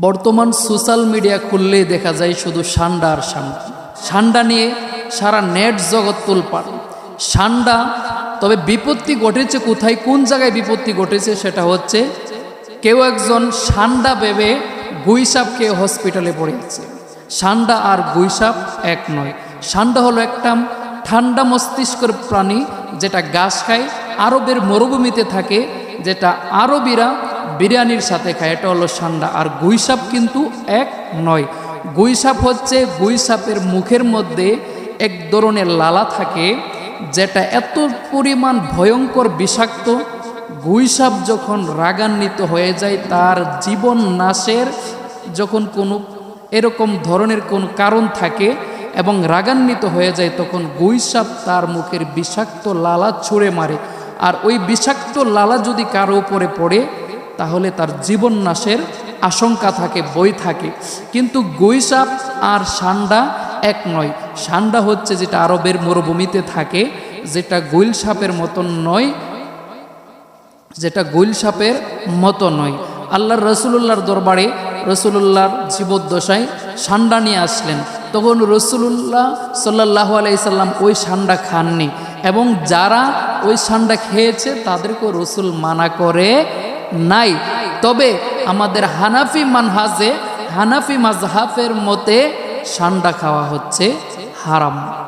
বর্তমান social media খুললেই দেখা যায় শুধু সান্ডা আর সান্ডা। সান্ডা নিয়ে সারা নেট জগৎ তোলপাড়। সান্ডা, তবে বিপত্তি ঘটেছে কোথায়, কোন জায়গায় বিপত্তি ঘটেছে সেটা হচ্ছে কেউ একজন সান্ডা ভেবে গুইসাপ খেয়ে হসপিটালে পড়েছে সান্ডা আর গুইসাপ এক নয়। সান্ডা হলো একটা ঠান্ডা মস্তিষ্কের প্রাণী যেটা ঘাস খায়, আরবের মরুভূমিতে থাকে, যেটা আরবিরা বিরিয়ানির সাথে খায়, এটা হলো সান্ডা। আর গুইসাপ কিন্তু এক নয়। গুইসাপ হচ্ছে গুইসাপের মুখের মধ্যে এক ধরনের লালা থাকে, যেটা এত পরিমাণ ভয়ঙ্কর বিষাক্ত, গুইসাপ যখন রাগান্বিত হয়ে যায়, তার জীবন নাশের যখন কোনো এরকম ধরনের কোন কারণ থাকে এবং রাগান্বিত হয়ে যায়, তখন গুইসাপ তার মুখের বিষাক্ত লালা ছুঁড়ে মারে। আর ওই বিষাক্ত লালা যদি কারও উপরে পড়ে তাহলে তার জীবন নাশের আশঙ্কা থাকে বই থাকে। কিন্তু গুইসাপ আর সান্ডা এক নয়। সান্ডা হচ্ছে যেটা আরবের মরুভূমিতে থাকে, যেটা গুইল সাপের মতন নয়, যেটা গুইল সাপের মতো নয়। আল্লাহর রসুল্লাহর দরবারে রসুল্লাহর জীবদ্দশায় সান্ডা নিয়ে আসলেন। তখন রসুল্লাহ সাল্লাহ আলাইসাল্লাম ওই সান্ডা খাননি এবং যারা ওই সান্ডা খেয়েছে তাদেরকে রসুল মানা করে নাই। তবে আমাদের হানাফি মানহাজে হানাফি মাজহাফের মতে সান্ডা খাওয়া হচ্ছে হারাম।